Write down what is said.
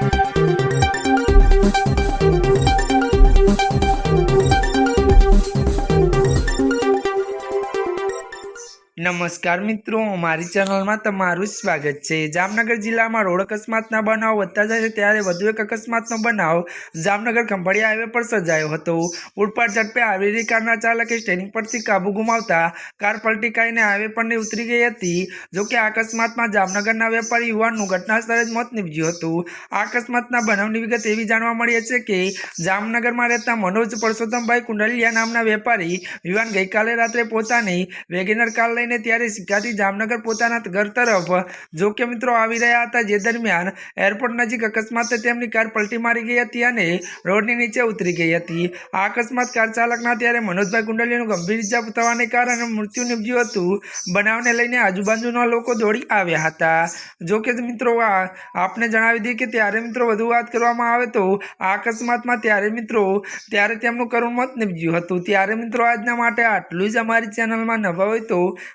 Thank you. નમસ્કાર મિત્રો, મારી ચેનલમાં તમારું સ્વાગત છે. જામનગર જિલ્લામાં રોડ અકસ્માતના બનાવ વધતા જાય છે ત્યારે વધુ એક અકસ્માતનો બનાવ જામનગર ખંભાળિયા હાઈવે પર સર્જાયો હતો. ઉડપાટ ઝડપે આવેલી કારના ચાલકે સ્ટેરિંગ પરથી કાબુ ગુમાવતા કાર પલટી ખાઈને હાઈવે પરની ઉતરી ગઈ હતી. જોકે આ અકસ્માતમાં જામનગરના વેપારી યુવાનનું ઘટના સ્થળે જ મોત નીપજ્યું હતું. આ અકસ્માતના બનાવની વિગત એવી જાણવા મળી છે કે જામનગરમાં રહેતા મનોજ પરસોત્તમભાઈ કુંડલિયા નામના વેપારી યુવાન ગઈકાલે રાત્રે પોતાની વેગેનર કાર ત્યારે શિકારી જામનગર પોતાના ઘર તરફ જોકે મિત્રો આવી રહ્યા હતા જે દરમિયાન એરપોર્ટ નજીક અકસ્માતે તેમની કાર પલટી મારી ગઈ હતી અને રોડની નીચે ઉતરી ગઈ હતી. આ અકસ્માત કાર ચાલકના ત્યારે મનોજભાઈ કુંડલીનું ગંભીર ઇજા થવાને કારણે મૃત્યુ નીપજ્યું હતું. બનાવને લઈને આજુબાજુના લોકો દોડી આવ્યા હતા. જોકે મિત્રો, આ આપને જણાવી દઈએ કે ત્યારે મિત્રો વધુ વાત કરવામાં આવે તો આ અકસ્માતમાં ત્યારે મિત્રો, ત્યારે તેમનું કરુણ મત નીપજ્યું હતું. ત્યારે મિત્રો, આજના માટે આટલું જ અમારી ચેનલમાં નવા હોય તો